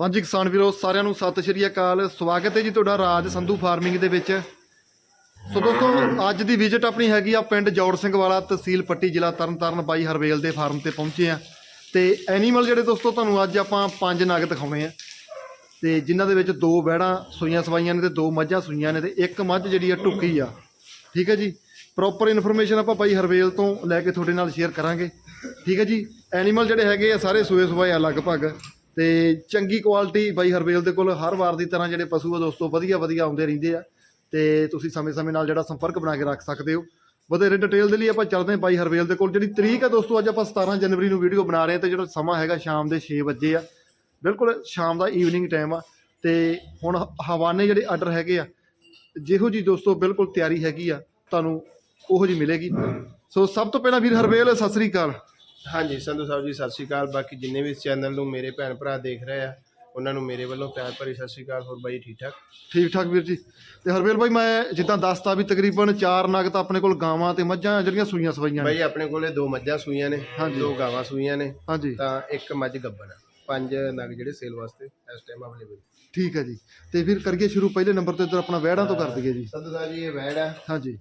ਹਾਂਜੀ ਕਿਸਾਨ ਵੀਰੋ, ਸਾਰਿਆਂ ਨੂੰ ਸਤਿ ਸ਼੍ਰੀ ਅਕਾਲ। ਸਵਾਗਤ ਹੈ ਜੀ ਤੁਹਾਡਾ ਰਾਜ ਸੰਧੂ ਫਾਰਮਿੰਗ ਦੇ ਵਿੱਚ। ਸੋ ਦੋਸਤੋ, ਅੱਜ ਦੀ ਵਿਜ਼ਿਟ ਆਪਣੀ ਹੈਗੀ ਆ ਪਿੰਡ ਜੌੜ ਸਿੰਘ ਵਾਲਾ, ਤਹਿਸੀਲ ਪੱਟੀ ਜ਼ਿਲ੍ਹਾ ਤਰਨਤਾਰਨ ਬਾਈ ਹਰਵੇਲ ਦੇ ਫਾਰਮ ਤੇ ਪਹੁੰਚੇ ਆ। ਤੇ ਐਨੀਮਲ ਜਿਹੜੇ ਦੋਸਤੋ, ਤੁਹਾਨੂੰ ਅੱਜ ਆਪਾਂ ਪੰਜ ਨਗ ਦਿਖਾਉਣੇ ਆ। ਤੇ ਜਿਨ੍ਹਾਂ ਦੇ ਵਿੱਚ ਦੋ ਵਹਿੜਾਂ ਸੂਈਆਂ ਸਵਾਈਆਂ ਨੇ ਤੇ ਦੋ ਮੱਝਾਂ ਸੂਈਆਂ ਨੇ ਤੇ ਇੱਕ ਮੱਝ ਜਿਹੜੀ ਆ ਟੁੱਕੀ ਆ। ਠੀਕ ਹੈ ਜੀ? ਪ੍ਰੋਪਰ ਇਨਫੋਰਮੇਸ਼ਨ ਆਪਾਂ ਬਾਈ ਹਰਵੇਲ ਤੋਂ ਲੈ ਕੇ ਤੁਹਾਡੇ ਨਾਲ ਸ਼ੇਅਰ ਕਰਾਂਗੇ। ਠੀਕ ਹੈ ਜੀ? ਐਨੀਮਲ ਜਿਹੜੇ ਹੈਗੇ ਆ, ਸਾਰੇ ਸੂਏ ਸਵਾਏ ਆ ਲਗਭਗ। ਤੇ ਚੰਗੀ ਕੁਆਲਿਟੀ ਬਾਈ ਹਰਵੇਲ ਦੇ ਕੋਲ ਹਰ ਵਾਰ ਦੀ ਤਰ੍ਹਾਂ ਜਿਹੜੇ ਪਸ਼ੂ ਆ ਦੋਸਤੋ, ਵਧੀਆ ਵਧੀਆ ਆਉਂਦੇ ਰਹਿੰਦੇ ਆ। ਤੇ ਤੁਸੀਂ ਸਮੇਂ-ਸਮੇਂ ਨਾਲ ਜਿਹੜਾ ਸੰਪਰਕ ਬਣਾ ਕੇ ਰੱਖ ਸਕਦੇ ਹੋ। ਵਧੇਰੇ ਡਿਟੇਲ ਦੇ ਲਈ ਆਪਾਂ ਚੱਲਦੇ ਹਾਂ ਬਾਈ ਹਰਵੇਲ ਦੇ ਕੋਲ। ਜਿਹੜੀ ਤਰੀਕ ਹੈ ਦੋਸਤੋ, ਅੱਜ ਆਪਾਂ 17 ਜਨਵਰੀ ਨੂੰ ਵੀਡੀਓ ਬਣਾ ਰਹੇ ਹਾਂ ਤੇ ਜਿਹੜਾ ਸਮਾਂ ਹੈਗਾ ਸ਼ਾਮ ਦੇ 6 ਵਜੇ ਆ। ਬਿਲਕੁਲ ਸ਼ਾਮ ਦਾ ਈਵਨਿੰਗ ਟਾਈਮ ਆ। ਤੇ ਹੁਣ ਹਵਾਨੇ ਜਿਹੜੇ ਆਰਡਰ ਹੈਗੇ ਆ, ਜਿਹੋ ਜੀ ਦੋਸਤੋ ਬਿਲਕੁਲ ਤਿਆਰੀ ਹੈਗੀ ਆ, ਤੁਹਾਨੂੰ ਉਹੋ ਜੀ ਮਿਲੇਗੀ। ਸੋ ਸਭ ਤੋਂ ਪਹਿਲਾਂ ਵੀਰ ਹਰਵੇਲ, ਸਤਿ ਸ੍ਰੀ ਅਕਾਲ। ਹਾਂਜੀ ਸੰਧੂ ਸਾਹਿਬ ਜੀ ਸਤਿ ਸ਼੍ਰੀ ਅਕਾਲ। ਬਾਕੀ ਜਿੰਨੇ ਵੀ ਇਸ ਚੈਨਲ ਨੂੰ ਮੇਰੇ ਭੈਣ ਭਰਾ ਦੇਖ ਰਹੇ ਆ ਉਹਨਾਂ ਨੂੰ ਮੇਰੇ ਵੱਲੋਂ ਪਿਆਰ ਭਰੀ ਸਤਿ ਸ਼੍ਰੀ ਅਕਾਲ। ਹੋਰ ਬਾਈ ਠੀਕ ਠਾਕ ਠੀਕ? ਠਾਕ ਵੀਰ ਜੀ। ਤੇ ਹਰਵੇਲ ਭਾਈ ਮੈਂ ਜਿੱਦਾਂ ਦੱਸਤਾ ਵੀ ਤਕਰੀਬਨ 4 ਨਗ ਤਾਂ ਆਪਣੇ ਕੋਲ ਗਾਵਾਂ ਤੇ ਮੱਝਾਂ ਜਿਹੜੀਆਂ ਸੂਈਆਂ ਸਵਾਈਆਂ ਨੇ। ਬਾਈ ਆਪਣੇ ਕੋਲੇ ਦੋ ਮੱਝਾਂ ਸੂਈਆਂ ਨੇ ਹਾਂਜੀ। ਦੋ ਗਾਵਾਂ ਸੂਈਆਂ ਨੇ ਹਾਂਜੀ। ਤਾਂ ਇੱਕ ਮੱਝ ਗੱਬਣ ਆ। ਪੰਜ ਨਗ ਜਿਹੜੇ ਸੇਲ ਵਾਸਤੇ ਇਸ ਟਾਈਮ ਅਵੇਲੇਬਲ ਠੀਕ ਹੈ ਜੀ। ਤੇ ਫਿਰ ਕਰੀਏ ਸ਼ੁਰੂ ਪਹਿਲੇ ਨੰਬਰ ਤੇ ਇੱਧਰ ਆਪਣਾ ਵਹਿੜਾਂ ਤੋਂ ਕਰ ਦਈਏ ਜੀ। ਸੰਧੂ ਸਾਹਿਬ ਜੀ ਇਹ ਵੈੜ ਆ। ਹਾਂਜੀ।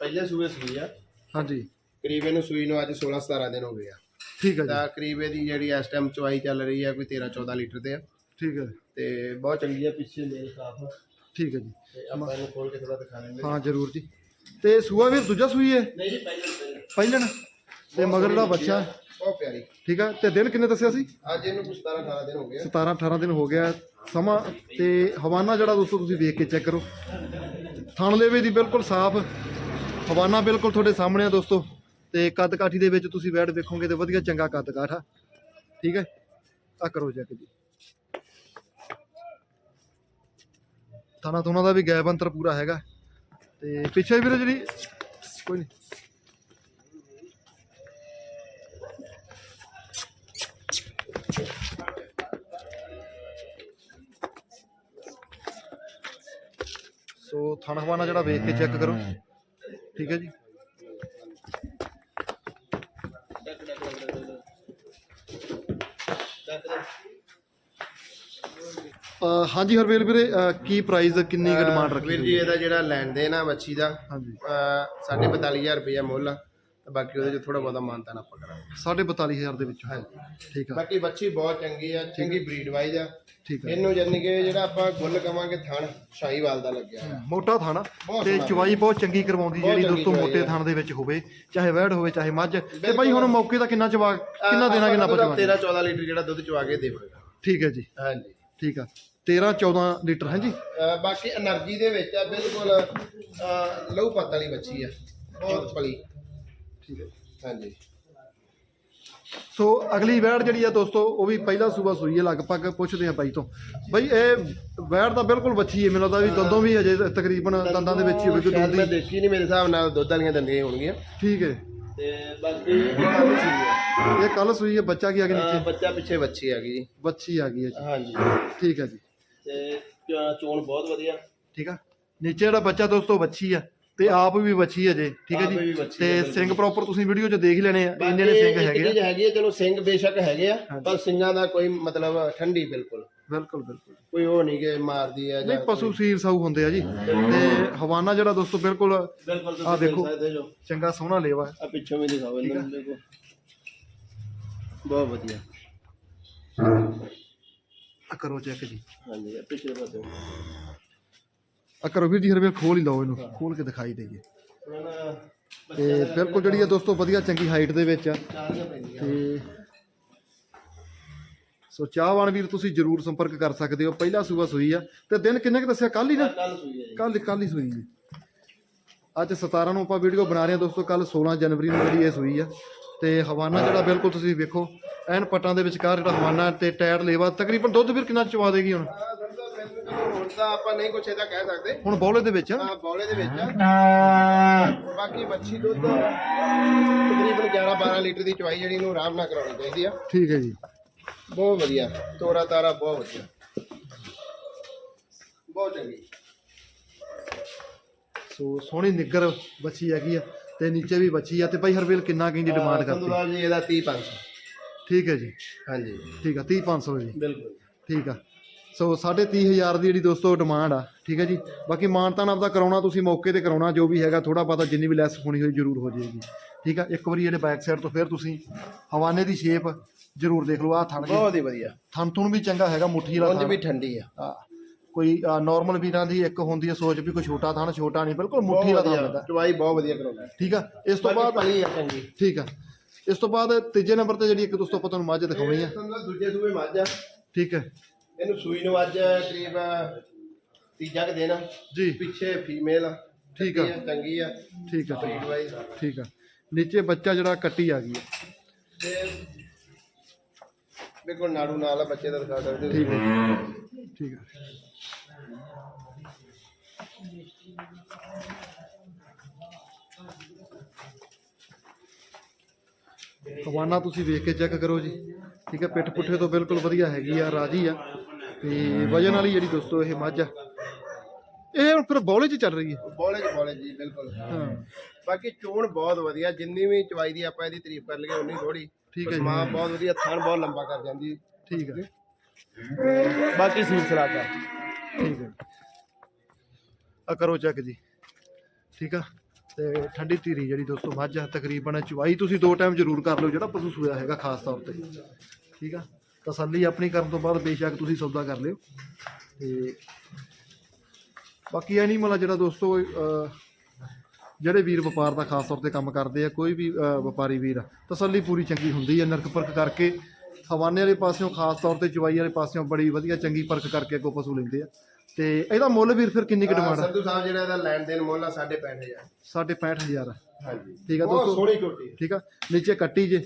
ਪਹਿਲੇ ਸੂਏ ਸੂਈ ਆ। ਹਾਂਜੀ। ਕਰੀਬ ਇਹਨੂੰ ਸੂਈ ਨੂੰ ਅੱਜ 16 17 ਦਿਨ ਹੋ ਗਏ ਆ। ਠੀਕ ਹੈ ਜੀ। ਤਾਂ ਕਰੀਬ ਇਹਦੀ ਜਿਹੜੀ ਇਸ ਟਾਈਮ ਚੁਆਈ ਚੱਲ ਰਹੀ ਆ ਕੋਈ 13 14 ਲੀਟਰ ਤੇ ਆ। ਠੀਕ ਹੈ ਤੇ ਬਹੁਤ ਚੰਗੀ ਆ ਪਿੱਛੇ ਮੇਲ ਸਾਫ਼ ਠੀਕ ਹੈ ਜੀ। ਤੇ ਆਪਾਂ ਇਹਨੂੰ ਖੋਲ ਕੇ ਥੋੜਾ ਦਿਖਾ ਦਿੰਦੇ ਹਾਂ ਜ਼ਰੂਰ ਜੀ। ਤੇ ਸੂਆ ਵੀ ਦੂਜਾ ਸੂਈ ਹੈ? ਨਹੀਂ ਜੀ ਪਹਿਲੇ ਪਹਿਲੇ? ਪਹਿਲਣ ਤੇ ਮਗਰ ਜਿਹੜਾ ਬੱਚਾ। ਬਹੁਤ ਪਿਆਰੀ। ਠੀਕ ਹੈ ਤੇ ਦਿਨ ਕਿੰਨੇ ਦੱਸਿਆ ਸੀ? ਅੱਜ ਇਹਨੂੰ ਕੁਝ 17 18 ਦਿਨ ਹੋ ਗਏ ਆ। 17 18 ਦਿਨ ਹੋ ਗਿਆ। ਸਮਾਂ ਤੇ ਹਵਾਨਾ ਜਿਹੜਾ ਦੋਸਤੋ ਤੁਸੀਂ ਵੇਖ ਕੇ ਚੈੱਕ ਕਰੋ। ਥਣ ਲੇਵੇ ਦੀ ਬਿਲਕੁਲ ਸਾਫ਼। ਹਵਾਨਾ ਬਿਲਕੁਲ ਤੁਹਾਡੇ ਸਾਹਮਣੇ ਆ ਦੋਸਤੋ। ਤੇ ਕੱਦ ਕਾਠੀ ਦੇ ਵਿੱਚ ਤੁਸੀਂ ਬੈਡ ਵੇਖੋਗੇ ਤੇ ਵਧੀਆ ਚੰਗਾ ਕੱਦ ਕਾਠਾ ਠੀਕ ਹੈ? ਆ ਕਰੋ ਚੈੱਕ ਜੀ। ਥਾਣਾ ਥੋਣਾ ਦਾ ਵੀ ਗੈਪ ਅੰਤਰ ਪੂਰਾ ਹੈਗਾ। ਤੇ ਪਿੱਛੇ ਵੀਰੇ ਜਿਹੜੀ ਕੋਈ ਨਹੀਂ ਸੋ ਥਣ ਹਵਾਨਾ ਜਿਹੜਾ ਵੇਖ ਕੇ ਚੈੱਕ ਕਰੋ। ਠੀਕ ਹੈ ਜੀ ਅਹ ਹਾਂਜੀ ਹਰਵੇਲ ਵੀਰੇ ਕੀ ਪ੍ਰਾਈਸ ਕਿੰਨੀ ਕੁ ਡਿਮਾਂਡ ਰੱਖੀ ਵੀਰ ਜੀ? ਇਹਦਾ ਜਿਹੜਾ ਲੈਣ ਦੇਣ ਆ ਮੱਛੀ ਦਾ ਹਾਂਜੀ। ਅਹ ਸਾਢੇ 42000 ਰੁਪਇਆ ਮੁੱਲ ਆ। ਤੇ ਬਾਕੀ ਉਹਦੇ ਚ ਥੋੜਾ ਬਹੁਤਾ ਮਾਨਤਾਨ ਆਪਾਂ ਕਰਾਂਗੇ। 42500 ਦੇ ਵਿੱਚ। ਠੀਕ ਆ। ਬਾਕੀ ਬੱਚੀ ਬਹੁਤ ਚੰਗੀ ਆ ਚੰਗੀ ਬਰੀਡ ਵਾਈਜ਼ ਆ। ਠੀਕ ਆ। ਇਹਨੂੰ ਜਾਨੀ ਕਿ ਜਿਹੜਾ ਆਪਾਂ ਗੁੱਲ ਕਵਾਂਗੇ ਥਣ ਸ਼ਾਹੀਵਾਲ ਦਾ ਲੱਗਿਆ ਹੋਇਆ। ਮੋਟਾ ਥਾਣਾ ਬਹੁਤ ਤੇ ਸੋਹਣਾ। ਚਵਾਈ ਬਹੁਤ ਚੰਗੀ ਕਰਵਾਉਂਦੀ ਬਹੁਤ ਜਿਹੜੀ ਚੰਗੀ ਦੋਸਤੋ ਚਵਾਈ ਮੋਟੇ ਆ। ਥਾਣ ਦੇ ਵਿੱਚ ਹੋਵੇ ਚਾਹੇ ਵੈੜ ਹੋਵੇ ਚਾਹੇ ਮੱਝ। ਤੇ ਭਾਈ ਹੁਣ ਮੌਕੇ ਦਾ ਕਿੰਨਾ ਚਵਾ ਕਿੰਨਾ ਦੇਣਾ ਕਿੰਨਾ ਆਪਾਂ ਪਚਵਾ 13 14 ਲੀਟਰ ਜਿਹੜਾ ਦੁੱਧ ਚਵਾ ਕੇ ਦੇਵਾਂਗਾ। ਠੀਕ ਹੈ ਜੀ। ਹਾਂਜੀ। ਠੀਕ ਆ। 13 14 ਲੀਟਰ ਹਾਂਜੀ। ਬਾਕੀ એનર્ਜੀ ਦੇ ਵਿੱਚ ਆ ਬਿਲਕੁਲ ਲਹੂ ਪੱਤ ਵਾਲੀ ਬੱਚੀ ਆ ਬਹੁਤ ਪਲੀ। ਹਾਂਜੀ। ਸੋ ਅਗਲੀ ਵੈੜ ਜਿਹੜੀ ਆ ਦੋਸਤੋ ਉਹ ਵੀ ਪਹਿਲਾ ਸੂਬਾ ਸੂਈ ਹੈ ਲਗਭਗ ਪੁੱਛਦੇ ਆ ਬਾਈ ਤੋਂ। ਬਾਈ ਇਹ ਵੈੜ ਤਾਂ ਬਿਲਕੁਲ ਵੱਛੀ ਹੈ ਮੈਨੂੰ ਲੱਗਦਾ ਵੀ ਦੰਦੋਂ ਵੀ ਹਜੇ ਤਕਰੀਬਨ ਦੰਦਾਂ ਦੇ ਵਿੱਚ ਹੀ ਹੋਵੇ ਕਿ ਸ਼ਾਇਦ ਮੈਂ ਦੇਖੀ ਨਹੀਂ ਮੇਰੇ ਹਿਸਾਬ ਨਾਲ ਦੁੱਧ ਵਾਲੀਆਂ ਦੰਦੀਆਂ ਹੋਣਗੀਆਂ। ਠੀਕ ਹੈ। ਤੇ ਬਾਕੀ ਇਹ ਕੱਲ ਸੂਈ ਹੈ। ਬੱਚਾ ਕੀ ਆ ਕੇ ਨੀਚੇ? ਬੱਚਾ ਪਿੱਛੇ ਬੱਚੀ ਆ ਗਈ ਜੀ। ਵੱਛੀ ਆ ਗਈ ਹੈ ਜੀ। ਹਾਂਜੀ। ਠੀਕ ਹੈ ਜੀ। ਤੇ ਚੋ- ਚੋਣ ਬਹੁਤ ਵਧੀਆ। ਠੀਕ ਆ? ਨੀਚੇ ਜਿਹੜਾ ਬੱਚਾ ਦੋਸਤੋ ਬੱਚੀ ਆ ਤੇ ਆਪ ਵੀ ਬੱਚੀ ਹੈ ਜੇ ਠੀਕ ਹੈ ਆਪ ਵੀ ਜੀ ਵੱਛੀ ਤੇ ਬਿਲਕੁਲ। ਸਿੰਘ ਪ੍ਰੋਪਰ ਤੁਸੀਂ ਵੀਡੀਓ 'ਚ ਦੇਖ ਹੀ ਲੈਣੇ ਆ ਇੰਨੇ ਨੇ ਸਿੰਘ ਹੈਗੇ ਆ। ਹੈਗੀ ਚਲੋ ਸਿੰਘ ਬੇਸ਼ੱਕ ਹੈਗੇ ਆ ਪਰ ਸਿੰਘਾਂ ਦਾ ਕੋਈ ਮਤਲਬ ਠੰਡੀ ਬਿਲਕੁਲ। ਬਿਲਕੁਲ ਬਿਲਕੁਲ। ਕੋਈ ਉਹ ਨਹੀਂ ਕਿ ਮਾਰਦੀ ਹੈ ਨਹੀਂ ਪਸ਼ੂ ਸੀਰ ਸਾਊ ਹੁੰਦੇ ਆ ਜੀ। ਤੇ ਹਵਾਨਾ ਜਿਹੜਾ ਦੋਸਤੋ ਬਿਲਕੁਲ ਬਿਲਕੁਲ ਆਹ ਦੇਖੋ। ਦੇਖ ਸਕਦੇ ਜੋ ਚੰਗਾ ਸੋਹਣਾ ਲੇਵਾ ਹੈ। ਆ ਪਿੱਛੋਂ ਵੀ ਦਿਖਾਓ ਇਹਨਾਂ ਨੂੰ ਦੇਖੋ। ਬਹੁਤ ਵਧੀਆ। ਆ ਕਰੋ ਚੈੱਕ ਜੀ। ਹਾਂਜੀ ਇਹ ਪਿਛਲੇ ਪਾਸੇ ਆ ਕਰੋ ਵੀਰ ਜੀ ਹਰ ਵੇਲੇ ਖੋਲ ਹੀ ਲਓ ਇਹਨੂੰ ਖੋਲ ਕੇ ਦਿਖਾਈ ਦੇਈਏ। ਹੁਣ ਤੇ ਬਿਲਕੁਲ ਜਿਹੜੀ ਆ ਦੋਸਤੋ ਵਧੀਆ ਚੰਗੀ ਹਾਈਟ ਦੇ ਵਿੱਚ ਆ। ਪੈਂਦੀਆਂ। ਤੇ ਸੋ ਚਾਹਵਾਨ ਵੀਰ ਤੁਸੀਂ ਜਰੂਰ ਸੰਪਰਕ ਕਰ ਸਕਦੇ ਹੋ। ਪਹਿਲਾ ਸੂਬਾ ਸੂਈ ਆ। ਤੇ ਦਿਨ ਕਿੰਨੇ ਕੁ ਦੱਸਿਆ? ਕੱਲ ਹੀ ਨਾ? ਕੱਲ ਸੂਈ ਹੈ ਜੀ। ਕੱਲ ਕੱਲ ਹੀ ਸੂਈ ਜੀ। ਅੱਜ 17 ਨੂੰ ਆਪਾਂ ਵੀਡੀਓ ਬਣਾ ਰਹੇ ਹਾਂ ਦੋਸਤੋ। ਕੱਲ 16 ਜਨਵਰੀ ਨੂੰ ਜਿਹੜੀ ਇਹ ਸੂਈ ਆ। ਤੇ ਹਵਾਨਾ ਜਿਹੜਾ ਬਿਲਕੁਲ ਤੁਸੀਂ ਵੇਖੋ ਐਨ ਪੱਟਾਂ ਦੇ ਵਿਚਕਾਰ ਜਿਹੜਾ ਹਵਾਨਾ ਤੇ ਟਾਇਰ ਲੇਵਾ ਤਕਰੀਬਨ ਦੁੱਧ ਵੀਰ ਕਿੰਨਾ ਚਵਾ ਦੇਗੀ ਹੁਣ? ਹੁਣ ਤਾਂ ਆਪਾਂ ਨਹੀਂ ਕੁਛ ਇਹਦਾ ਕਹਿ ਸਕਦੇ। ਹੁਣ ਬੌਲੇ ਦੇ ਵਿੱਚ। ਆ ਬੌਲੇ ਦੇ ਵਿੱਚ। ਆ ਬਾਕੀ ਬੱਚੀ ਦੁੱਧ ਤਕਰੀਬਨ 11 12 ਲੀਟਰ ਦੀ ਚਵਾਈ ਜਿਹੜੀ ਨੂੰ ਆਰਾਮ ਨਾਲ ਕਰਾਉਣੀ ਚਾਹੀਦੀ ਆ। ਠੀਕ ਹੈ ਜੀ। ਬਹੁਤ ਵਧੀਆ। ਤੋਰਾ ਤਾਰਾ ਬਹੁਤ ਵਧੀਆ। ਬਹੁਤ ਚੰਗੀ। ਸੋ ਸੋਹਣੀ ਨਿੱਗਰ ਬੱਚੀ ਹੈਗੀ ਆ। ਤੇ ਨੀਚੇ ਵੀ ਬੱਚੀ ਆ ਤੇ ਭਾਈ ਹਰਵੇਲ ਕਿੰਨਾ ਕਹਿੰਦੀ ਡਿਮਾਂਡ ਕਰਦੀ? ਸੰਧੂਲਾਲ ਜੀ ਇਹਦਾ 30 500 ਠੀਕ ਹੈ ਜੀ। ਹਾਂਜੀ। ਠੀਕ ਆ 30 500 ਜੀ। ਬਿਲਕੁਲ। ਠੀਕ ਆ। ਸੋ 3.5000 ਦੀ ਜਿਹੜੀ ਦੋਸਤੋ ਡਿਮਾਂਡ ਆ ਠੀਕ ਹੈ ਜੀ। ਬਾਕੀ ਮਾਨਤਾਨ ਆਪਦਾ ਕਰਾਉਣਾ ਤੁਸੀਂ ਮੌਕੇ ਤੇ ਕਰਾਉਣਾ ਜੋ ਵੀ ਹੈਗਾ ਥੋੜਾ ਬਹੁਤਾ ਜਿੰਨੀ ਵੀ ਲੈਸ ਹੋਣੀ ਹੋਈ ਜ਼ਰੂਰ ਹੋ ਜਾਏਗੀ। ਠੀਕ ਆ ਇੱਕ ਵਾਰੀ ਜਿਹੜੇ ਬੈਕ ਸਾਈਡ ਤੋਂ ਫਿਰ ਤੁਸੀਂ ਹਵਾਨੇ ਦੀ ਸ਼ੇਪ ਜ਼ਰੂਰ ਦੇਖ ਲਓ ਆਹ ਥਣ ਜੀ। ਬਹੁਤ ਹੀ ਵਧੀਆ। ਥਣ ਥੁਣ ਵੀ ਚੰਗਾ ਹੈਗਾ ਮੁੱਠੀ ਵਾਲਾ ਉਂਝ ਥਣ। ਵੀ ਠੰਡੀ ਆ। ਆ, ਕੋਈ ਨਾਰਮਲ ਵੀਰਾਂ ਦੀ ਇੱਕ ਹੁੰਦੀ ਹੈ ਸੋਚ ਵੀ ਕੋਈ ਛੋਟਾ ਥਣ ਛੋਟਾ ਨਹੀਂ ਬਿਲਕੁਲ ਮੁੱਠੀ ਵਾਲਾ ਥਣ ਹੁੰਦਾ। ਚਵਾਈ ਬਹੁਤ ਵਧੀਆ ਕਰਾਉਂਦਾ। ਠੀਕ ਆ? ਇਸ ਤੋਂ ਬਾਅਦ ਪਲੀ ਆ ਚੰਗੀ ਠੀਕ ਆ। ਇਸ ਤੋਂ ਬਾਅਦ ਤੀਜੇ ਨੰਬਰ ਤੇ ਜਿਹੜੀ ਇੱਕ ਦੋਸਤੋ ਆਪਾਂ ਤੁਹਾਨੂੰ ਮੱਝ ਦਿਖਾਉਣੀ ਆ। ਦੂਜੇ ਸੂਏ ਮੱਝ ਆ। ਠੀਕ ਹੈ ਇਹਨੂੰ ਸੂਈ ਨੂੰ ਅੱਜ ਕਰੀਬ ਤੀਜਾ ਕੁ ਆ। ਜੀ। ਪਿੱਛੇ ਫੀਮੇਲ ਆ। ਠੀਕ ਆ। ਚੰਗੀ ਆ ਠੀਕ ਆ। ਠੀਕ ਆ। ਨੀਚੇ ਬੱਚਾ ਜਿਹੜਾ ਕੱਟੀ ਆ ਗਈ ਹੈ ਤੇ ਬਿਲਕੁਲ ਨਾੜੂ ਨਾਲ ਆ ਬੱਚੇ ਦਾ ਦਿਖਾ ਸਕਦੇ ਹੋ ਠੀਕ ਹੈ। ਠੀਕ ਹੈ। ਹਵਾਨਾ ਤੁਸੀਂ ਵੇਖ ਕੇ ਚੈੱਕ ਕਰੋ ਜੀ। ਠੀਕ ਹੈ ਪਿੱਠ ਪੁੱਠੇ ਤੋਂ ਬਿਲਕੁਲ ਵਧੀਆ ਹੈਗੀ ਆ ਰਾਜੀ ਆ। ਤੇ ਵਜਨ ਵਾਲੀ ਜਿਹੜੀ ਦੋਸਤੋ ਇਹ ਮੱਝ ਆ। ਇਹ ਹੁਣ ਫਿਰ ਬੌਲੇ 'ਚ ਚੱਲ ਰਹੀ ਹੈ। ਬੋਲੇ ਜੀ ਬੋਲੇ ਜੀ ਬਿਲਕੁਲ। ਹਾਂ। ਬਾਕੀ ਚੋਣ ਬਹੁਤ ਵਧੀਆ ਜਿੰਨੀ ਵੀ ਚਵਾਈ ਦੀ ਆਪਾਂ ਇਹਦੀ ਤਾਰੀਫ ਕਰ ਲਈਏ ਉਨੀ ਥੋੜੀ ਠੀਕ ਹੈ ਜੀ। ਮਾਂ ਬਹੁਤ ਵਧੀਆ ਥਣ ਬਹੁਤ ਲੰਬਾ ਕਰ ਜਾਂਦੀ ਠੀਕ ਹੈ। ਬਾਕੀ ਸਿਲਸਿਲਾ ਦਾ ਠੀਕ ਹੈ। ਆ ਕਰੋ ਚੈੱਕ ਜੀ। ਠੀਕ ਆ? ਤੇ ਠੰਡੀ ਧੀਰੀ ਜਿਹੜੀ ਦੋਸਤੋ ਮੱਝ ਆ ਤਕਰੀਬਨ ਚਵਾਈ ਤੁਸੀਂ ਦੋ ਟਾਈਮ ਜ਼ਰੂਰ ਕਰ ਲਓ ਜਿਹੜਾ ਪਸ਼ੂ ਸੂਇਆ ਹੈਗਾ ਖਾਸ ਤੌਰ ਤੇ। ਠੀਕ ਆ? ਤਸੱਲੀ ਆਪਣੀ ਕਰਨ ਤੋਂ ਬਾਅਦ ਬੇਸ਼ੱਕ ਤੁਸੀਂ ਸੌਦਾ ਕਰ ਲਿਓ। ਤੇ ਬਾਕੀ ਐਨੀਮਲ ਆ ਜਿਹੜਾ ਦੋਸਤੋ ਜਿਹੜੇ ਵੀਰ ਵਪਾਰ ਦਾ ਖਾਸ ਤੌਰ ਤੇ ਕੰਮ ਕਰਦੇ ਆ ਕੋਈ ਵੀ ਵਪਾਰੀ ਵੀਰ ਤਸੱਲੀ ਪੂਰੀ ਚੰਗੀ ਹੁੰਦੀ ਹੈ ਨਰਕ ਪਰਖ ਕਰਕੇ ਹਵਾਨੇ ਵਾਲੇ ਪਾਸਿਓਂ ਖਾਸ ਤੌਰ ਤੇ ਚਵਾਈ ਵਾਲੇ ਪਾਸਿਓਂ ਬੜੀ ਵਧੀਆ ਚੰਗੀ ਪਰਖ ਕਰਕੇ ਅੱਗੋਂ ਪਸ਼ੂ ਲੈਂਦੇ ਆ। ਤੇ ਇਹਦਾ ਮੁੱਲ ਵੀਰ ਫਿਰ ਕਿੰਨੀ ਕੁ ਡਿਮਾਂਡ ਆ? ਸੰਧੂ ਸਾਹਿਬ ਜਿਹੜਾ ਇਹਦਾ ਲੈਣ ਦੇਣ ਮੁੱਲ ਆ 65000 ਸਾਢੇ 65000 ਹਾਂਜੀ। ਠੀਕ ਆ ਦੋਸਤੋ? ਸੋਹਣੀ ਝੋਟੀ ਠੀਕ ਆ? ਨੀਚੇ ਕੱਟੀ ਜੇ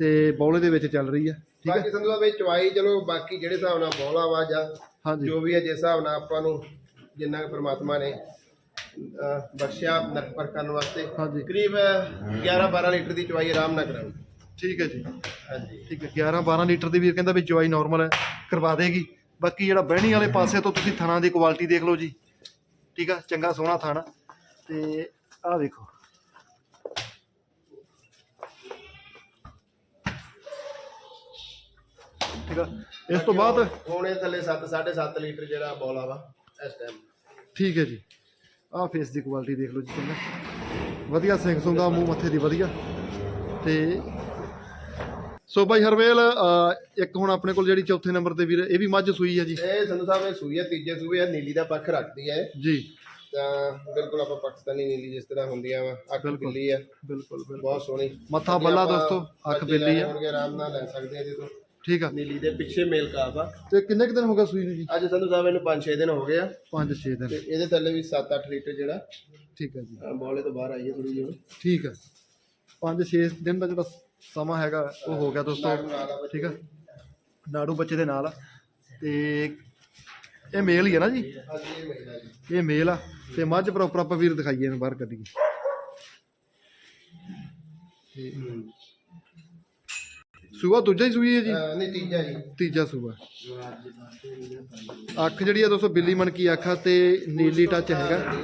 ਤੇ ਬੌਲੇ ਦੇ ਵਿੱਚ ਚੱਲ ਰਹੀ ਆ। ਠੀਕ ਆ? ਬਾਕੀ ਸੰਧੂ ਸਾਹਿਬ ਇਹ ਚਵਾਈ ਚਲੋ ਬਾਕੀ ਜਿਹੜੇ ਹਿਸਾਬ ਨਾਲ ਬੋਲਾ ਵਾ ਜਾਂ ਜੋ ਵੀ ਹੈ ਜਿਸ ਹਿਸਾਬ ਨਾਲ ਆਪਾਂ ਨੂੰ ਜਿੰਨਾ ਕੁ ਪ੍ਰਮਾਤਮਾ ਨੇ ਬਖਸ਼ਿਆ ਨਰਪਰ ਕਰਨ ਵਾਸਤੇ। ਹਾਂਜੀ। ਕਰੀਬ 11 12 ਲੀਟਰ ਦੀ ਚਵਾਈ ਆਰਾਮ ਨਾਲ ਕਰਾਂਗੇ। ਠੀਕ ਹੈ ਜੀ। ਹਾਂਜੀ। ਠੀਕ ਹੈ 11 12 ਲੀਟਰ ਦੀ ਵੀਰ ਕਹਿੰਦਾ ਵੀ ਚਵਾਈ ਨਾਰਮਲ ਹੈ ਕਰਵਾ ਦੇਗੀ। ਬਾਕੀ ਜਿਹੜਾ ਬਹਿਣੀ ਵਾਲੇ ਪਾਸੇ ਤੋਂ ਤੁਸੀਂ ਥਣਾ ਦੀ ਕੁਆਲਿਟੀ ਦੇਖ ਲਓ ਜੀ। ਠੀਕ ਆ ਚੰਗਾ ਸੋਹਣਾ ਥਣ। ਤੇ ਆਹ ਵੇਖੋ। ਠੀਕ ਆ ਇਸ ਤੋਂ ਬਾਅਦ ਹੁਣ ਇਹ ਥੱਲੇ 7 7.5 ਲੀਟਰ ਜਿਹੜਾ ਬੋਲਾ ਵਾ ਇਸ ਟਾਈਮ ਠੀਕ ਹੈ ਜੀ। ਆਹ ਫੇਸ ਦੀ ਕੁਆਲਿਟੀ ਦੇਖ ਲਓ ਜੀ ਚੰਗਾ। ਵਧੀਆ ਸਿੰਘ ਸੁੰਗਾ ਮੂੰਹ ਮੱਥੇ ਦੀ ਵਧੀਆ। ਤੇ ਸੋ ਬਾਈ ਹਰਵੇਲ ਇੱਕ ਹੁਣ ਆਪਣੇ ਕੋਲ ਜਿਹੜੀ ਚੌਥੇ ਨੰਬਰ ਤੇ ਵੀਰ ਇਹ ਵੀ ਮੱਝ ਸੂਈ ਹੈ ਜੀ। ਇਹ ਸੰਧੂ ਸਾਹਿਬ ਇਹ ਸੂਈ ਹੈ ਤੀਜੇ ਸੂਏ ਆ ਨੀਲੀ ਦਾ ਪੱਖ ਰੱਖਦੀ ਹੈ। ਜੀ। ਤਾਂ ਬਿਲਕੁਲ ਆਪਾਂ ਪਾਕਿਸਤਾਨੀ ਨੀਲੀ ਜਿਸ ਤਰ੍ਹਾਂ ਹੁੰਦੀਆਂ ਵਾ ਅੱਖ ਬਿੱਲੀ ਆ ਬਿਲਕੁਲ ਬਹੁਤ ਸੋਹਣੀ। ਮੱਥਾ ਬੱਲਾ ਦੋਸਤੋ ਅੱਖ ਬਿੱਲੀ ਆ। ਆਰਾਮ ਨਾਲ ਲੈ ਸਕਦੇ ਆ ਇਹਦੇ ਤੋਂ। ਠੀਕ ਆ। ਨੀਲੀ ਦੇ ਪਿੱਛੇ ਮੇਲ ਕਾਫ ਆ। ਤੇ ਕਿੰਨੇ ਕੁ ਦਿਨ ਹੋ ਗਏ ਸੂਈ ਨੂੰ ਜੀ? ਅੱਜ ਸੰਧੂ ਸਾਹਿਬ ਇਹਨੂੰ 5-6 ਦਿਨ ਹੋ ਗਏ ਆ। 5-6 ਦਿਨ। ਤੇ ਇਹਦੇ ਥੱਲੇ ਵੀ 7-8 ਲੀਟਰ ਜਿਹੜਾ। ਠੀਕ ਹੈ ਜੀ। ਬੋਲੇ ਤੋਂ ਬਾਹਰ ਆਈ ਹੈ ਥੋੜੀ ਜਿਹੀ। ਠੀਕ ਹੈ 5-6 ਦਿਨ ਦਾ ਜਿਹੜਾ ਸਮਾਂ ਹੈਗਾ ਉਹ ਹੋ ਗਿਆ ਦੋਸਤੋ। ਆ ਠੀਕ ਆ। ਨਾੜੂ ਬੱਚੇ ਦੇ ਨਾਲ ਆ। ਤੇ ਇਹ ਮੇਲ ਹੀ ਹੈ ਨਾ ਜੀ? ਇਹ ਮਹੀਨਾ ਜੀ। ਇਹ ਮੇਲ ਆ। ਤੇ ਮੱਝ ਪ੍ਰੋਪਰ ਆਪਾਂ ਵੀਰ ਦਿਖਾਈਏ ਇਹਨੂੰ ਬਾਹਰ ਕੱਢੀਏ। ਤੇ ਸੂਆ ਦੂਜਾ ਹੀ ਸੂਈ ਹੈ ਜੀ? ਅਹ, ਨਹੀਂ ਤੀਜਾ ਜੀ। ਤੀਜਾ ਸੂਆ। ਅੱਖ ਜਿਹੜੀ ਆ ਦੋਸਤੋ ਬਿੱਲੀ ਮਨ ਕੀ ਅੱਖ ਤੇ ਨੀਲੀ ਟੱਚ ਹੈਗਾ।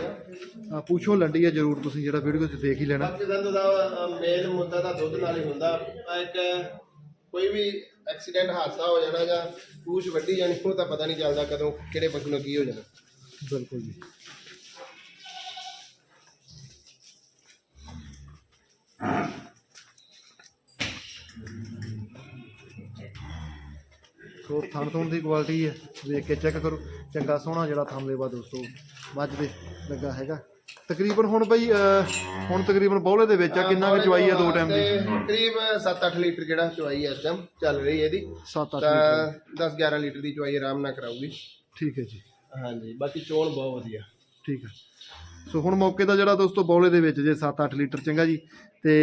ਆ ਪੁੱਛੋ ਲੰਡੀ ਆ ਜਰੂਰ ਤੁਸੀਂ ਜਿਹੜਾ ਵੀਡੀਓ 'ਚ ਦੇਖ ਹੀ ਲੈਣਾ। ਬਾਕੀ ਸੰਧੂ ਦਾ ਮੇਨ ਮੁੱਦਾ ਤਾਂ ਦੁੱਧ ਨਾਲ ਹੀ ਹੁੰਦਾ। ਆਹ ਇੱਕ ਕੋਈ ਵੀ ਐਕਸੀਡੈਂਟ ਹਾਦਸਾ ਹੋ ਜਾਣਾ ਜਾਂ ਪੂਛ ਵੱਢੀ ਜਾਣੀ ਉਹ ਤਾਂ ਪਤਾ ਨਹੀਂ ਚੱਲਦਾ ਕਦੋਂ ਕਿਹੜੇ ਪਸ਼ੂ ਨੂੰ ਕੀ ਹੋ ਜਾਣਾ। ਬਿਲਕੁਲ ਜੀ। ਸੋ ਥਣ ਥਣ ਦੀ ਕੁਆਲਿਟੀ ਹੈ। ਵੇਖ ਕੇ ਚੈੱਕ ਕਰੋ। ਚੰਗਾ ਸੋਹਣਾ ਜਿਹੜਾ ਥਣ ਲੇਵਾ ਦੋਸਤੋ। ਮੱਝ ਦੇ ਲੱਗਾ ਹੈਗਾ। ਤਕਰੀਬਨ ਹੁਣ ਬਈ ਹੁਣ ਤਕਰੀਬਨ ਬੌਲੇ ਦੇ ਵਿੱਚ ਆ। ਕਿੰਨਾ ਕੁ ਚਵਾਈ ਆ ਦੋ ਟਾਈਮ ਦੀ? ਕਰੀਬ 7-8 ਲੀਟਰ ਜਿਹੜਾ ਚਵਾਈ ਹੈ ਇਸ ਟਾਈਮ ਚੱਲ ਰਹੀ ਹੈ ਇਹਦੀ। 7-8 ਤਾਂ 10-11 ਲੀਟਰ ਦੀ ਚਵਾਈ ਆਰਾਮ ਨਾਲ ਕਰਾਊਗੀ। ਠੀਕ ਹੈ ਜੀ। ਹਾਂਜੀ ਬਾਕੀ ਚੋਣ ਬਹੁਤ ਵਧੀਆ। ਠੀਕ ਹੈ। ਸੋ ਹੁਣ ਮੌਕੇ ਦਾ ਜਿਹੜਾ ਦੋਸਤੋ ਬੌਲੇ ਦੇ ਵਿੱਚ ਜੇ 7-8 ਲੀਟਰ ਚੰਗਾ ਜੀ ਤੇ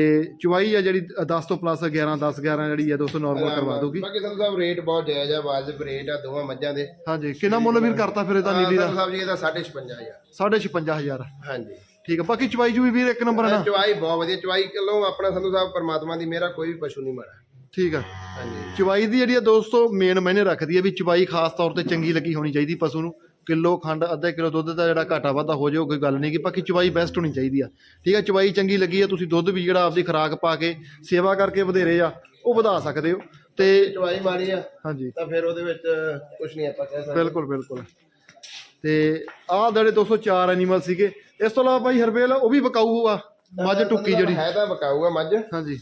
ਚੁਆਈ ਆ ਜਿਹੜੀ 10 ਤੋਂ ਪਲੱਸ 11 10 11 ਜਿਹੜੀ ਆ ਦੋਸਤੋ ਨਾਰਮਲ ਕਰਵਾ ਦੋਗੀ ਬਾਕੀ ਸੰਧੂ ਸਾਹਿਬ ਰੇਟ ਬਹੁਤ ਜਾਇਜ਼ ਆ ਵਾਜਬ ਰੇਟ ਆ ਦੋਵਾਂ ਮੱਝਾਂ ਦੇ। ਹਾਂਜੀ ਕਿੰਨਾ ਮੁੱਲ ਵੀਰ ਕਰਤਾ ਫਿਰ ਇਹਦਾ ਨੀਲੀ ਦਾ? ਸੰਧੂ ਸਾਹਿਬ ਜੀ ਇਹਦਾ 55000 55000 ਹਾਂਜੀ। ਠੀਕ ਹੈ ਬਾਕੀ ਚਵਾਈ ਜੂਈ ਵੀਰ ਇੱਕ ਨੰਬਰ ਨਾ? ਚਵਾਈ ਬਹੁਤ ਵਧੀਆ ਚਵਾਈ ਕਿਲੋ ਆਪਣਾ ਸੰਧੂ ਸਾਹਿਬ ਪਰਮਾਤਮਾ ਦੀ ਮੇਰਾ ਕੋਈ ਵੀ ਪਸ਼ੂ ਨਹੀਂ ਮਾੜਾ। ਠੀਕ ਹਾਂਜੀ। ਚਵਾਈ ਦੀ ਜਿਹੜੀ ਆ ਦੋਸਤੋ ਮੇਨ ਮੈਨੇ ਰੱਖਦੀ ਹੈ ਵੀ ਚਵਾਈ ਖਾਸ ਤੌਰ ਤੇ ਚੰਗੀ ਲੱਗੀ ਹੋਣੀ ਚਾਹੀਦੀ ਪਸ਼ੂ ਨੂੰ। ਕਿਲੋ ਖੰਡ ਅੱਧੇ ਕਿਲੋ ਦੁੱਧ ਦਾ ਜਿਹੜਾ ਘਾਟਾ ਵਾਧਾ ਹੋ ਉਹ ਕੋਈ ਗੱਲ ਨਹੀਂ ਕਿ ਬਾਕੀ ਚਵਾਈ ਬੈਸਟ ਹੋਣੀ ਚਾਹੀਦੀ ਆ। ਠੀਕ ਆ ਚਵਾਈ ਚੰਗੀ ਲੱਗੀ ਆ ਤੁਸੀਂ ਦੁੱਧ ਵੀ ਜਿਹੜਾ ਆਪਦੀ ਖੁਰਾਕ ਪਾ ਕੇ ਸੇਵਾ ਕਰਕੇ ਵਧੇਰੇ ਆ ਉਹ ਵਧਾ ਸਕਦੇ ਹੋ। ਤੇ ਚਵਾਈ ਮਾਰੀ ਆ ਹਾਂਜੀ। ਤਾਂ ਫਿਰ ਉਹਦੇ ਵਿੱਚ ਕੁਝ ਨਹੀਂ ਆਪਾਂ ਕਹਿ ਸਕਦੇ। ਬਿਲਕੁਲ ਬਿਲਕੁਲ। ਤੇ ਆਹ ਜਿਹੜੇ 204 ਐਨੀਮਲ ਸੀਗੇ ਇਸ ਤੋਂ ਇਲਾਵਾ ਭਾਈ ਹਰਬੇਲ ਉਹ ਵੀ ਵਿਕਾਊ ਆ ਮੱਝ ਟੁੱਕੀ ਜਿਹੜੀ। ਹੈ ਤਾਂ ਬਕਾਊਗਾ ਮੱਝ। ਹਾਂਜੀ।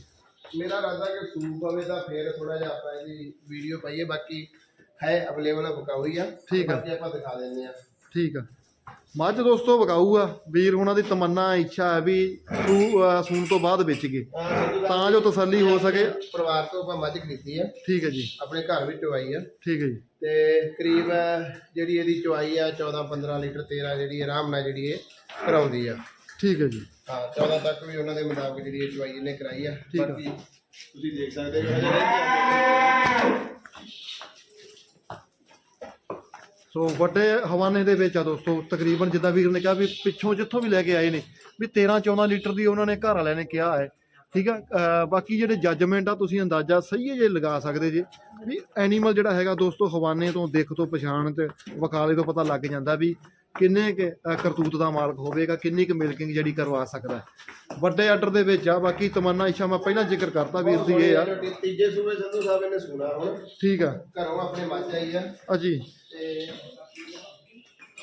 ਮੇਰਾ ਇਰਾਦਾ ਕਿ ਸੂਪ ਹੋਵੇ ਤਾਂ ਫਿਰ ਥੋੜਾ ਜਿਹਾ ਆਪਾਂ ਇਹਦੀ ਵੀਡੀਓ ਪਾਈਏ ਬਾਕੀ ਹੈ ਅਵੇਲੇਬਲ ਹੀ ਆ। ਠੀਕ ਆ। ਬਾਕੀ ਆਪਾਂ ਦਿਖਾ ਦਿੰਦੇ ਆ। ਠੀਕ ਆ। ਮੱਝ ਦੋਸਤੋ ਵਿਕਾਊ ਆ ਵੀਰ ਉਹਨਾਂ ਦੀ ਤਮੰਨਾ ਇੱਛਾ ਹੈ ਵੀ ਸੂ ਅਹ ਸੂਣ ਤੋਂ ਬਾਅਦ ਵੇਚੀਏ ਤਾਂ ਜੋ ਤਸੱਲੀ ਹੋ ਸਕੇ। ਪਰਿਵਾਰ ਤੋਂ ਆਪਾਂ ਮੱਝ ਖਰੀਦੀ ਆ। ਠੀਕ ਹੈ ਜੀ। ਆਪਣੇ ਘਰ ਵਿੱਚ ਚਵਾਈ ਆ। ਠੀਕ ਹੈ ਜੀ। ਤੇ ਕਰੀਬ ਜਿਹੜੀ ਇਹਦੀ ਚਵਾਈ ਆ 14 15 ਲੀਟਰ 13 ਜਿਹੜੀ ਆਰਾਮ ਨਾਲ ਜਿਹੜੀ ਇਹ ਕਰਾਉਂਦੀ ਆ। ਠੀਕ ਹੈ ਜੀ। ਹਾਂ 14 ਤੱਕ ਵੀ ਉਹਨਾਂ ਦੇ ਮੁਤਾਬਕ ਜਿਹੜੀ ਇਹ ਚਵਾਈ ਇਹਨੇ ਕਰਾਈ ਆ। ਠੀਕ ਆ। ਬਾਕੀ ਤੁਸੀਂ ਦੇਖ ਸਕਦੇ ਹੋ ਰਹਿੰਦੀ ਸੋ ਵੱਡੇ ਹਵਾਨੇ ਦੇ ਵਿੱਚ ਆ ਦੋਸਤੋ ਤਕਰੀਬਨ ਜਿੱਦਾਂ ਵੀਰ ਨੇ ਕਿਹਾ ਵੀ ਪਿੱਛੋਂ ਜਿੱਥੋਂ ਵੀ ਲੈ ਕੇ ਆਏ ਨੇ ਵੀ 13 14 ਲੀਟਰ ਦੀ ਉਹਨਾਂ ਨੇ ਘਰ ਵਾਲਿਆਂ ਨੇ ਕਿਹਾ ਹੈ ਠੀਕ ਆ? ਬਾਕੀ ਜਿਹੜੇ ਜੱਜਮੈਂਟ ਆ ਤੁਸੀਂ ਅੰਦਾਜ਼ਾ ਸਹੀ ਜੇ ਲਗਾ ਸਕਦੇ ਜੇ? ਵੀ ਐਨੀਮਲ ਜਿਹੜਾ ਹੈਗਾ ਦੋਸਤੋ ਹਵਾਨੇ ਤੋਂ ਦੇਖ ਤੋਂ ਪਛਾਣ ਤੇ ਵਕਾਲੇ ਤੋਂ ਪਤਾ ਲੱਗ ਜਾਂਦਾ ਵੀ ਕਿੰਨੇ ਕੁ, ਕਰਤੂਤ ਦਾ ਮਾਲਕ ਹੋਵੇਗਾ ਕਿੰਨੀ ਕੁ ਮਿਲਕਿੰਗ ਜਿਹੜੀ ਕਰਵਾ ਸਕਦਾ ਹੈ। ਵੱਡੇ ਆਰਡਰ ਦੇ ਵਿੱਚ ਆ ਬਾਕੀ ਤਮੰਨਾ ਇੱਛਾ ਮੈਂ ਪਹਿਲਾਂ ਜ਼ਿਕਰ ਕਰਤਾ ਵੀਰ ਦੀ ਇਹ ਆ। ਤੀਜੇ ਸੂਬੇ ਸੰਧੂ ਸਾਹਿਬ ਇਹਨੇ ਸੁਣਾ ਹੁਣ। ਠੀਕ ਆ। ਘਰੋਂ ਆਪਣੇ ਮੱਝ ਆਈ ਆ। ਅਜੀ ਤੇ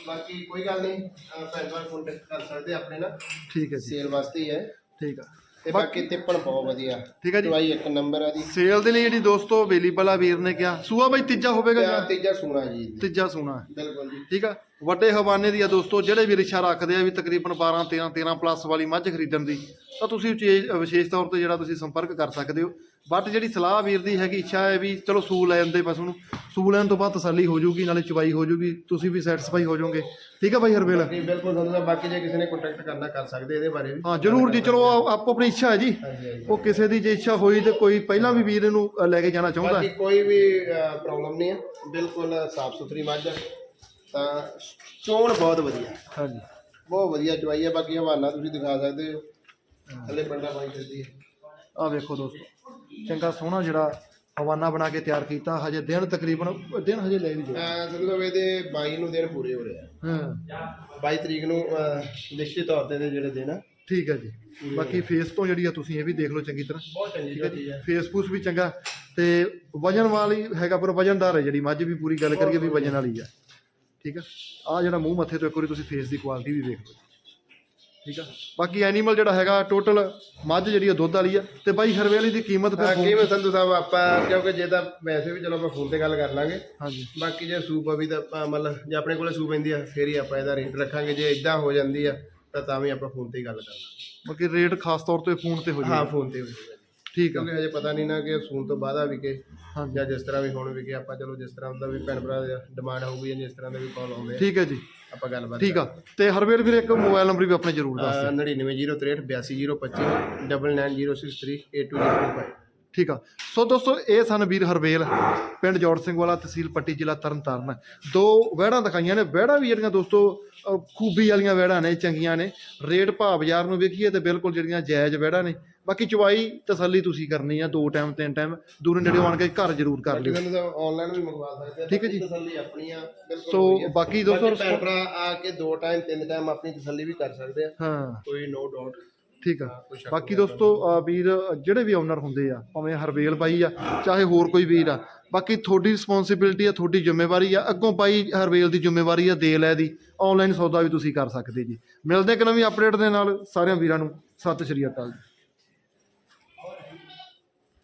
ਬਾਕੀ ਕੋਈ ਗੱਲ ਨਹੀਂ ਭੈਣ ਭਾਈ ਕੰਟੈਕਟ ਕਰ ਸਕਦੇ ਆਪਣੇ ਨਾਲ। ਠੀਕ ਹੈ ਜੀ। ਸੇਲ ਵਾਸਤੇ ਹੀ ਹੈ। ਠੀਕ ਆ। ਤੇ ਬਾਕੀ ਤਿੱਪਣ ਬਹੁਤ ਵਧੀਆ। ਠੀਕ ਆ ਜੀ। ਦਵਾਈ ਇੱਕ ਨੰਬਰ ਆ ਦੀ ਸੇਲ ਦੇ ਲਈ ਜਿਹੜੀ ਦੋਸਤੋ ਅਵੇਲੇਬਲ ਆ ਵੀਰ ਨੇ ਕਿਹਾ। ਸੂਆ ਬਾਈ ਤੀਜਾ ਹੋਵੇਗਾ ਤੇ ਜਾਂ ਤੀਜਾ ਸੂਣਾ ਜੀ। ਤੀਜਾ ਸੂਣਾ। ਹੈ। ਬਿਲਕੁਲ ਜੀ। ਠੀਕ ਆ। ਵੱਡੇ ਹਵਾਨੇ ਦੀ ਆ ਦੋਸਤੋ ਜਿਹੜੇ ਵੀ ਰਿਸ਼ਾ ਰੱਖਦੇ ਆ ਵੀ ਤਕਰੀਬਨ 12 13 13 ਪਲੱਸ ਵਾਲੀ ਮੱਝ ਖਰੀਦਣ ਦੀ ਤਾਂ ਤੁਸੀਂ ਵਿਸ਼ੇਸ਼ ਤੌਰ ਤੇ ਜਿਹੜਾ ਤੁਸੀਂ ਸੰਪਰਕ ਕਰ ਸਕਦੇ ਹੋ। ਬਟ ਜਿਹੜੀ ਸਲਾਹ ਵੀਰ ਦੀ ਹੈਗੀ ਇੱਛਾ ਹੈ ਵੀ ਚਲੋ ਸੂ ਲੈ ਜਾਂਦੇ ਪਸ਼ੂ ਨੂੰ ਸੂ ਲੈਣ ਤੋਂ ਬਾਅਦ ਤਸੱਲੀ ਹੋ ਜਾਊਗੀ ਨਾਲੇ ਚਵਾਈ ਹੋ ਜਾਊਗੀ ਤੁਸੀਂ ਵੀ ਸੈਟੀਸਫਾਈ ਹੋ ਜਾਓਗੇ। ਠੀਕ ਆ ਬਾਈ ਹਰਬੇਲ ਬਾਕੀ ਬਿਲਕੁਲ ਸਾਹਿਬ ਬਾਕੀ ਜੇ ਕਿਸੇ ਨੇ ਕੰਟੈਕਟ ਕਰਨਾ ਕਰ ਸਕਦੇ ਇਹਦੇ ਬਾਰੇ ਵੀ। ਹਾਂ ਜਰੂਰ ਜੀ ਚਲੋ ਆਪ- ਆਪੋ ਆਪਣੀ ਇੱਛਾ ਹੈ ਜੀ। ਉਹ ਕਿਸੇ ਦੀ ਜੇ ਇੱਛਾ ਹੋਈ ਤੇ ਕੋਈ ਪਹਿਲਾਂ ਵੀ ਵੀਰ ਇਹਨੂੰ ਅ, ਲੈ ਕੇ ਜਾਣਾ ਚਾਹੁੰਦਾ। ਬਾਕੀ ਕੋਈ ਵੀ ਪ੍ਰੋਬਲਮ ਨਹੀਂ ਹੈ ਬਿਲਕੁਲ ਸਾਫ਼ ਸੁਥਰੀ ਮੱਝ ਆ। ਤਾਂ ਚੋਣ ਬਹੁਤ ਵਧੀਆ। ਹਾਂਜੀ। ਬਹੁਤ ਵਧੀਆ ਚਵਾਈ ਹੈ ਬਾਕੀ ਹਵਾਨਾ ਤੁਸੀਂ ਦਿਖਾ ਸਕਦੇ ਹੋ। ਥੱਲੇ ਪੰਡਾ ਪਾਈ ਫਿਰਦੀ ਹੈ ਆ ਵੇਖੋ ਦੋਸਤੋ। ਚੰਗਾ ਸੋਹਣਾ ਜਿਹੜਾ ਹਵਾਨਾ ਬਣਾ ਕੇ ਤਿਆਰ ਕੀਤਾ ਹਜੇ ਦਿਨ ਤਕਰੀਬਨ ਦਿਨ ਹਜੇ ਲੈ ਅਹ ਸੰਧੂ ਸਾਹਿਬ ਇਹਦੇ 22 ਨੂੰ ਦਿਨ ਪੂਰੇ ਹੋ ਰਹੇ ਆ। ਹਾਂ। 22 ਤਰੀਕ ਨੂੰ ਅਹ, ਨਿਸ਼ਚਿਤ ਤੌਰ ਤੇ ਦੇ ਜਿਹੜੇ ਦਿਨ ਆ। ਠੀਕ ਹੈ ਜੀ। ਬਾਕੀ ਫੇਸ ਤੋਂ ਜਿਹੜੀ ਆ ਤੁਸੀਂ ਇਹ ਵੀ ਦੇਖ ਲਓ ਚੰਗੀ ਤਰ੍ਹਾਂ। ਬਹੁਤ ਚੰਗੀ ਝੋਟੀ ਹੈ ਫੇਸ ਫੂਸ ਵੀ ਚੰਗਾ। ਤੇ ਵਜਨ ਵਾਲੀ ਹੈਗਾ ਪਰ ਵਜਨਦਾਰ ਹੈ ਜਿਹੜੀ। ਮੱਝ ਵੀ ਪੂਰੀ ਗੱਲ ਕਰੀਏ ਵੀ ਵਜਨ ਵਾਲੀ ਆ। ਠੀਕ ਆ। ਆ ਜਿਹੜਾ ਮੂੰਹ ਮੱਥੇ ਤੋਂ ਇੱਕ ਵਾਰੀ ਤੁਸੀਂ ਫੇਸ ਦੀ ਕੁਆਲਿਟੀ ਵੀ ਵੇਖ ਲਓ ਠੀਕ ਆ? ਬਾਕੀ ਐਨੀਮਲ ਜਿਹੜਾ ਹੈਗਾ ਟੋਟਲ ਮੱਝ ਜਿਹੜੀ ਆ ਦੁੱਧ ਵਾਲੀ ਆ। ਤੇ ਬਾਈ ਹਰਵੇਲੀ ਦੀ ਕੀਮਤ ਫਿਰ ਬਾਕੀ ਮੈਂ ਸੰਧੂ ਸਾਹਿਬ ਆਪਾਂ ਕਿਉਂਕਿ ਜੇ ਤਾਂ ਵੈਸੇ ਵੀ ਚਲੋ ਆਪਾਂ ਫੋਨ ਤੇ ਗੱਲ ਕਰ ਲਾਂਗੇ। ਹਾਂਜੀ। ਬਾਕੀ ਜੇ ਸੂਪ ਵੀ ਤਾਂ ਆਪਾਂ ਮਤਲਬ ਜੇ ਆਪਣੇ ਕੋਲੇ ਸੂਪ ਪੈਂਦੀ ਆ ਫੇਰ ਹੀ ਆਪਾਂ ਇਹਦਾ ਰੇਟ ਰੱਖਾਂਗੇ। ਜੇ ਇਦਾਂ ਹੋ ਜਾਂਦੀ ਆ ਤਾਂ ਤਾਂ ਵੀ ਆਪਾਂ ਫੋਨ ਤੇ ਹੀ ਗੱਲ ਕਰ ਲਾਂਗੇ। ਬਾਕੀ ਰੇਟ ਖਾਸ ਤੌਰ ਤੇ ਫੋਨ ਤੇ ਹੋ ਹਾਂ ਜਾਊਗਾ ਫੋਨ ਤੇ ਹੋ। ਠੀਕ ਆ। ਕਿਉਂਕਿ ਹਜੇ ਪਤਾ ਨਹੀਂ ਨਾ ਕਿ ਸੂਨ ਤੋਂ ਬਾਅਦ ਆ ਹਾਂਜੀ। ਜਾਂ ਜਿਸ ਤਰ੍ਹਾਂ ਵੀ ਹੁਣ ਵਿਕੇ ਆਪਾਂ ਚਲੋ ਜਿਸ ਤਰ੍ਹਾਂ ਦਾ ਵੀ ਭੈਣ ਭਰਾ ਦੀ ਡਿਮਾਂਡ ਹੋਊਗੀ ਜਾਂ ਜਿਸ ਤਰ੍ਹਾਂ ਦੇ ਵੀ ਕਾਲ ਆਉਂਦੇ ਆ, ਠੀਕ ਹੈ ਜੀ। ਆਪਾਂ ਗੱਲਬਾਤ ਠੀਕ ਆ। ਤੇ ਹਰਵੇਲ ਵੀਰ ਇੱਕ ਮੋਬਾਈਲ ਨੰਬਰ ਵੀ ਆਪਣੇ ਜ਼ਰੂਰ ਦੱਸ ਦਿਓ। 9903829025 ਠੀਕ ਆ। ਸੋ ਦੋਸਤੋ ਇਹ ਸਨ ਵੀਰ ਹਰਵੇਲ ਪਿੰਡ ਜੋੜ ਸਿੰਘ ਵਾਲਾ ਤਹਿਸੀਲ ਪੱਟੀ ਜ਼ਿਲ੍ਹਾ ਤਰਨਤਾਰਨ। ਦੋ ਵਹਿੜਾਂ ਦਿਖਾਈਆਂ ਨੇ। ਵਹਿੜਾਂ ਵੀ ਜਿਹੜੀਆਂ ਦੋਸਤੋ ਖੂਬੀ ਵਾਲੀਆਂ ਵਹਿੜਾਂ ਨੇ ਚੰਗੀਆਂ ਨੇ। ਰੇਟ ਭਾਅ ਬਾਜ਼ਾਰ ਨੂੰ ਵੇਖੀਏ ਤੇ ਬਿਲਕੁਲ ਜਿਹੜੀਆਂ ਜਾਇਜ਼ ਵਹਿੜਾਂ ਨੇ। ਬਾਕੀ ਚਵਾਈ ਤਸੱਲੀ ਤੁਸੀਂ ਕਰਨੀ ਆ ਦੋ ਟਾਈਮ ਤਿੰਨ ਟਾਈਮ ਦੂਰ ਨੇੜੇ ਆਣ ਕੇ ਘਰ ਜ਼ਰੂਰ ਕਰ ਲਿਓ। ਆਨਲਾਈਨ ਵੀ ਮੰਗਵਾ ਸਕਦੇ ਆ ਠੀਕ ਹੈ ਜੀ। ਤਸੱਲੀ ਆਪਣੀ ਆ ਬਿਲਕੁਲ ਸੋ। ਬਾਕੀ ਦੋਸਤੋ ਭੈਣ ਭਰਾ ਆ ਕੇ ਦੋ ਟਾਈਮ ਤਿੰਨ ਟਾਈਮ ਆਪਣੀ ਤਸੱਲੀ ਵੀ ਕਰ ਸਕਦੇ ਆ। ਹਾਂ। ਕੋਈ ਨੋ ਡਾਊਟ ਠੀਕ ਆ। ਬਾਕੀ ਦੋਸਤੋ ਵੀਰ ਜਿਹੜੇ ਵੀ ਓਨਰ ਹੁੰਦੇ ਆ ਭਾਵੇਂ ਹਰਵੇਲ ਬਾਈ ਆ ਚਾਹੇ ਹੋਰ ਕੋਈ ਵੀਰ ਆ ਬਾਕੀ ਤੁਹਾਡੀ ਰਿਸਪੌਂਸਿਬਿਲਟੀ ਆ ਤੁਹਾਡੀ ਜ਼ਿੰਮੇਵਾਰੀ ਆ ਅੱਗੋਂ ਬਾਈ ਹਰਵੇਲ ਦੀ ਜ਼ਿੰਮੇਵਾਰੀ ਆ ਦੇ ਲੈ ਦੀ ਆਨਲਾਈਨ ਸੌਦਾ ਵੀ ਤੁਸੀਂ ਕਰ ਸਕਦੇ ਜੀ। ਮਿਲਦੇ ਇੱਕ ਨਵੀਂ ਅਪਡੇਟ ਦੇ ਨਾਲ ਸਾਰਿਆਂ ਵੀਰਾਂ ਨੂੰ ਸਤਿ ਸ਼੍ਰੀ ਅਕਾਲ ਜੀ।